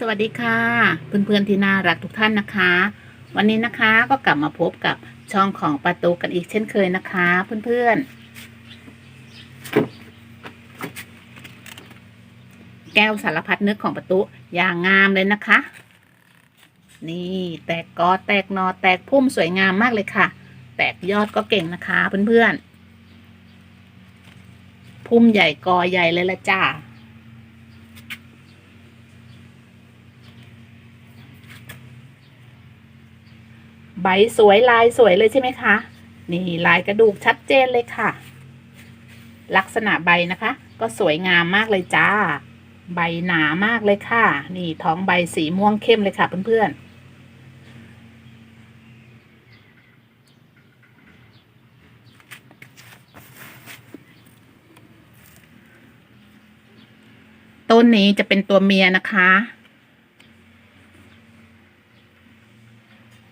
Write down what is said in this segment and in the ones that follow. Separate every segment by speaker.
Speaker 1: สวัสดีค่ะ เพื่อนๆที่น่ารักทุกท่านนะคะ วันนี้นะคะก็กลับมาพบกับช่องของประตูกันอีกเช่นเคยนะคะ เพื่อนๆ แก้วสารพัดนึกของประตูอย่างงามเลยนะคะ นี่แตกกอแตกหนอแตกพุ่มสวยงามมากเลยค่ะ แตกยอดก็เก่งนะคะ เพื่อนๆพุ่มใหญ่กอใหญ่เลยละจ้า ใบสวยลายสวยเลยใช่ไหมคะ นี่ลายกระดูกชัดเจนเลยค่ะ ลักษณะใบนะคะ ก็สวยงามมากเลยจ้า ใบหนามากเลยค่ะ นี่ท้องใบสีม่วงเข้มเลยค่ะเพื่อนๆต้นนี้จะเป็นตัวเมียนะคะ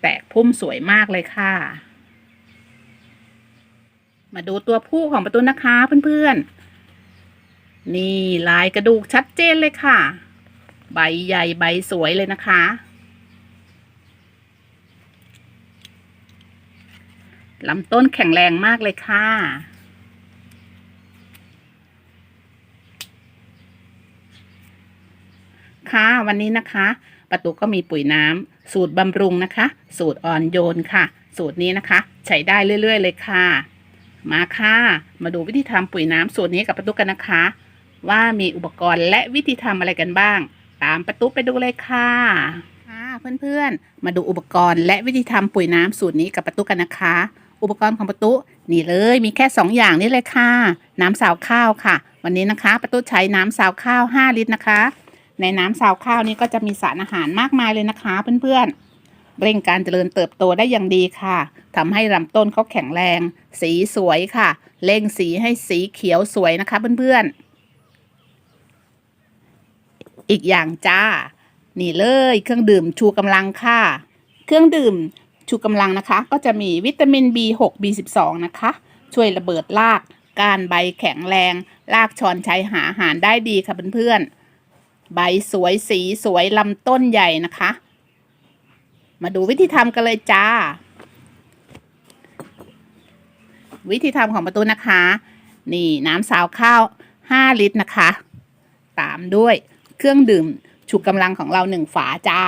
Speaker 1: แตกพุ่มสวยมากเลยค่ะ มาดูตัวผู้ของประตูนะคะเพื่อนๆ นี่ลายกระดูกชัดเจนเลยค่ะ ใบใหญ่ใบสวยเลยนะคะ ลำต้นแข็งแรงมากเลยค่ะค่ะวันนี้นะคะ ประตูก็มีปุ๋ยน้ำสูตรบำรุงนะคะ สูตรอ่อนโยนค่ะ สูตรนี้นะคะ ใช้ได้เรื่อย ๆ เลยค่ะ มาค่ะ มาดูวิธีทำปุ๋ยน้ำสูตรนี้กับประตูกันนะคะ ว่ามีอุปกรณ์และวิธีทำอะไรกันบ้าง ตามประตูไปดูเลยค่ะค่ะเพื่อนๆ มาดูอุปกรณ์และวิธีทำปุ๋ยน้ำสูตรนี้กับประตูกันนะคะ อุปกรณ์ของประตูนี่เลยมีแค่สองอย่างนี่เลยค่ะ น้ำสาวข้าวค่ะ วันนี้นะคะ ประตูใช้น้ำสาวข้าว 5 ลิตรนะคะ ในน้ำซาวข้าวนี้ก็จะมีสารอาหารมากมายเลยนะคะเพื่อนๆ เร่งการเจริญเติบโตได้อย่างดีค่ะทำให้ลำต้นเขาแข็งแรง สีสวยค่ะเร่งสีให้สีเขียวสวยนะคะเพื่อนๆ อีกอย่างจ้า นี่เลยเครื่องดื่มชูกำลังค่ะ เครื่องดื่มชูกำลังนะคะ ก็จะมีวิตามิน B6 B12 นะคะ ช่วยระเบิดราก กานใบแข็งแรง รากชอนใชัยหาอาหารได้ดีค่ะเพื่อนๆ ใบสวยสีสวยลำต้นใหญ่นะคะ มาดูวิธีทำกันเลยจ้า วิธีทำของประตูนะคะ นี่น้ำสาวข้าว 5 ลิตรนะคะ ตามด้วยเครื่องดื่มฉุกกำลังของเราหนึ่งฝาจ้า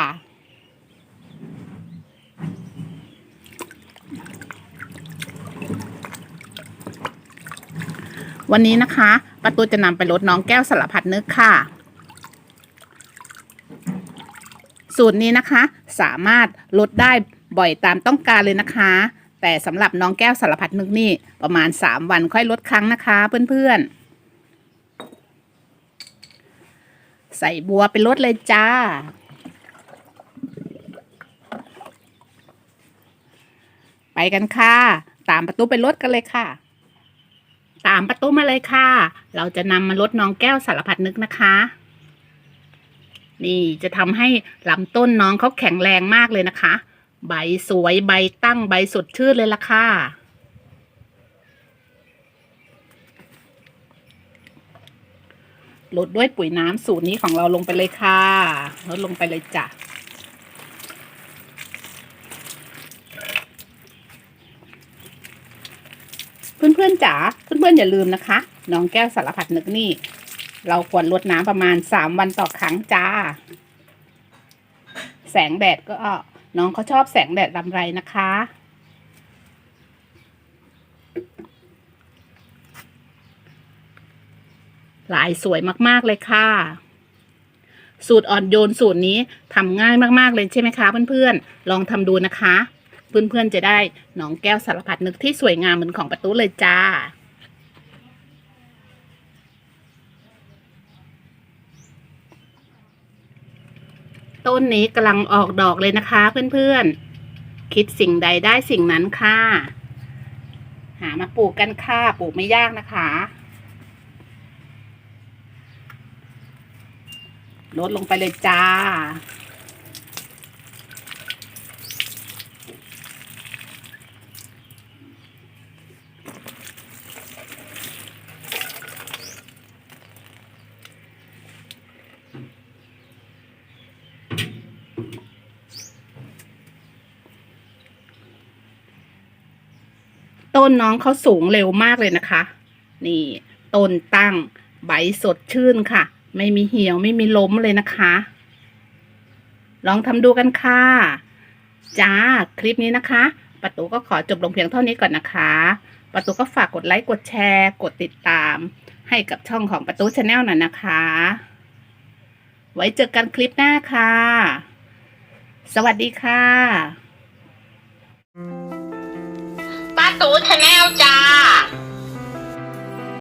Speaker 1: วันนี้นะคะ ประตูจะนำไปลดน้องแก้วสารพัดนึกค่ะ สูตรนี้นะคะ สามารถลดได้บ่อยตามต้องการเลยนะคะ แต่สำหรับน้องแก้วสารพัดนึกนี่ประมาณ 3 วันค่อยลดครั้งนะคะเพื่อนๆ ใส่บัวไปลดเลยจ้า ไปกันค่ะ ตามประตูไปลดกันเลยค่ะตามประตูมาเลยค่ะ เราจะนำมาลดน้องแก้วสารพัดนึกนะคะ นี่จะทำให้ลำต้นน้องเขาแข็งแรงมากเลยนะคะ ใบสวยใบตั้งใบสดชื่นเลยล่ะค่ะลดด้วยปุ๋ยน้ำสูตรนี้ของเราลงไปเลยค่ะลดลงไปเลยจ้ะเพื่อนๆจ๋าเพื่อนๆอย่าลืมนะคะ น้องแก้วสารพัดนึกนี่ เราควรลดน้ำประมาณสามวันต่อครั้งจ้า แสงแดดก็น้องเขาชอบแสงแดดรำไรนะคะ ลายสวยมากๆเลยค่ะ สูตรอ่อนโยนสูตรนี้ทำง่ายมากๆเลยใช่ไหมคะเพื่อนๆ ลองทำดูนะคะ เพื่อนๆจะได้น้องแก้วสารพัดนึกที่สวยงามเหมือนของประตูเลยจ้า ต้นนี้กำลังออกดอกเลยนะคะเพื่อนๆ คิดสิ่งใดได้สิ่งนั้นค่ะ หามาปลูกกันค่ะ ปลูกไม่ยากนะคะลดลงไปเลยจ้า ต้นน้องเขาสูงเร็วมากเลยนะคะ นี่ต้นตั้งใบสดชื่นค่ะ ไม่มีเหี่ยวไม่มีล้มเลยนะคะ ลองทำดูกันค่ะจ้าคลิปนี้นะคะประตูก็ขอจบลงเพียงเท่านี้ก่อนนะคะประตูก็ฝากกดไลค์กดแชร์ กดติดตาม ให้กับช่องของประตูชาแนลหน่อยนะคะ ไว้เจอกันคลิปหน้าค่ะ สวัสดีค่ะ
Speaker 2: ตูชาแนลจ้า